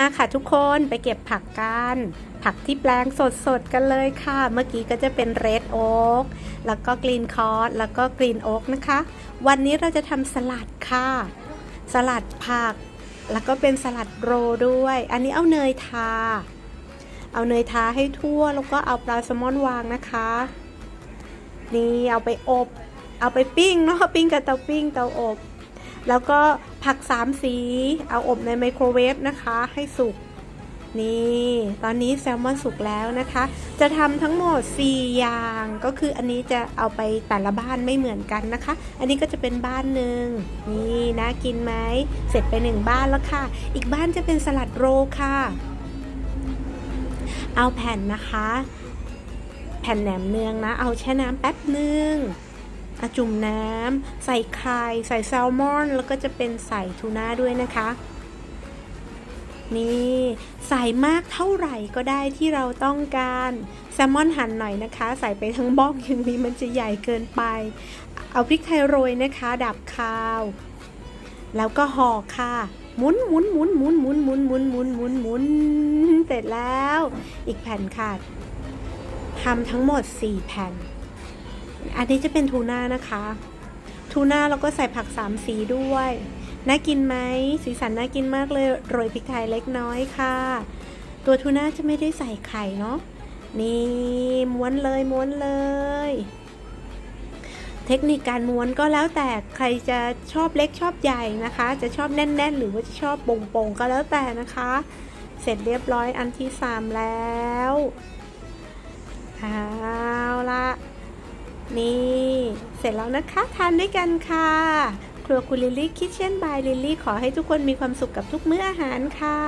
มาค่ะทุกคนไปเก็บผักกัน ผักที่แปลงสดๆกันเลยค่ะ เมื่อกี้ก็จะเป็นเรดโอ๊กแล้วก็กรีนคอร์สแล้วก็กรีนโอ๊กนะคะ วันนี้เราจะทำสลัดค่ะ สลัดผัก แล้วก็เป็นสลัดโรด้วย อันนี้เอาเนยทา เอาเนยทาให้ทั่วแล้วก็เอาปลาแซลมอนวางนะคะ นี่เอาไปอบ เอาไปปิ้งเนาะปิ้งกับเตาปิ้งเตาอบ แล้วก็ผักสามสี เอาอบในไมโครเวฟนะคะให้สุก นี่ ตอนนี้แซลมอนสุกแล้วนะคะ จะทำทั้งหมด 4 อย่าง ก็คืออันนี้จะเอาไปแต่ละบ้านไม่เหมือนกันนะคะ อันนี้ก็จะเป็นบ้านหนึ่งนี่น่ากินไหม เสร็จไปหนึ่งบ้านแล้วค่ะ อีกบ้านจะเป็นสลัดโรลค่ะ เอาแผ่นนะคะ แผ่นแหนมเนืองนะ เอาแช่น้ำแป๊บหนึ่ง จุ่มน้ำใส่ไข่ใส่แซลมอน แล้วก็จะเป็นใส่ทูน่าด้วยนะคะ นี่ใส่มากเท่าไหร่ก็ได้ที่เราต้องการแซลมอนหั่นหน่อยนะคะ ใส่ไปทั้งบ้องอย่างนี้มันจะใหญ่เกินไป เอาพริกไทยโรยนะคะ ดับคาว แล้วก็ห่อค่ะหมุนหมุนหมุนหมุนหมุนหมุนหมุนหมุนหมุนหมุนเสร็จแล้ว อีกแผ่นค่ะทำทั้งหมด 4 แผ่น อันนี้จะเป็นทูน่านะคะ ทูน่าแล้วก็ใส่ผักสามสีด้วย น่ากินไหม สีสันน่ากินมากเลย โรยพริกไทยเล็กน้อยค่ะ ตัวทูน่าจะไม่ได้ใส่ไข่เนาะ นี่ม้วนเลยม้วนเลย เทคนิคการม้วนก็แล้วแต่ใครจะชอบเล็กชอบใหญ่นะคะ จะชอบแน่น ๆ หรือว่าจะชอบโป่งๆก็แล้วแต่นะคะ เสร็จเรียบร้อยอันที่สามแล้วเอาละ เสร็จแล้วนะคะ ทานด้วยกันค่ะ ครัวคุณลิลลี่คิทเช่นบายลิลลี่ขอให้ทุกคนมีความสุขกับทุกมื้ออาหารค่ะ